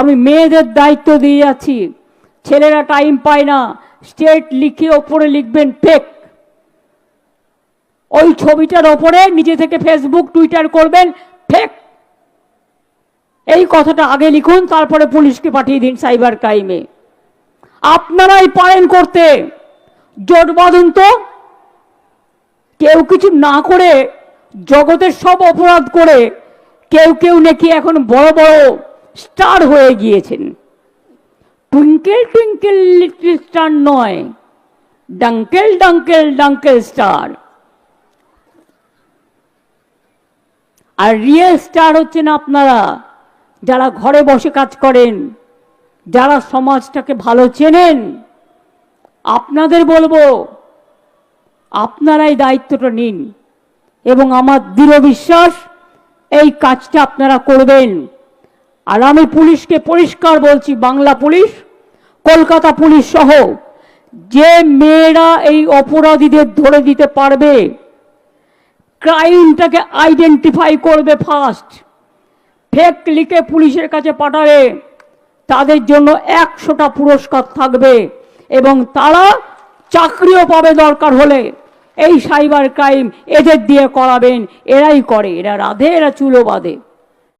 আমি মেয়েদের দায়িত্ব দিয়ে যাচ্ছি ছেলেরা টাইম পায় না। স্টেট লিখে ওপরে লিখবেন ফেক ওই ছবিটার ওপরে নিজে থেকে ফেসবুক টুইটার করবেন ফেক এই কথাটা আগে লিখুন, তারপরে পুলিশকে পাঠিয়ে দিন সাইবার ক্রাইমে আপনারাই পারেন করতে। জোট বাঁধুন তো। কেউ কিছু না করে জগতের সব অপরাধ করে। কেউ কেউ নাকি এখন বড় বড় স্টার হয়ে গিয়েছেন। টুইঙ্কেল টুইঙ্কেল, লিটল স্টার নয়। Dunkel Dunkel Dunkel star. আর রিয়েল স্টার হচ্ছেন আপনারা, যারা ঘরে বসে কাজ করেন, যারা সমাজটাকে ভালো চেনেন। আপনাদের বলব, আপনারাই দায়িত্বটা নিন। এবং আমার দৃঢ় বিশ্বাস, এই কাজটা আপনারা করবেন। আর আমি পুলিশকে পরিষ্কার বলছি, বাংলা পুলিশ, কলকাতা পুলিশ সহ, যে মেয়েরা এই অপরাধীদের ধরে দিতে পারবে, ক্রাইমটাকে আইডেন্টিফাই করবে ফার্স্ট ফেক লিখে পুলিশের কাছে পাঠাবে, তাদের জন্য একশোটা পুরস্কার থাকবে এবং তারা চাকরিও পাবে দরকার হলে। এই সাইবার ক্রাইম এদের দিয়ে করাবেন, এরাই করে, এরা রাধে, এরা চুলো বাঁধে।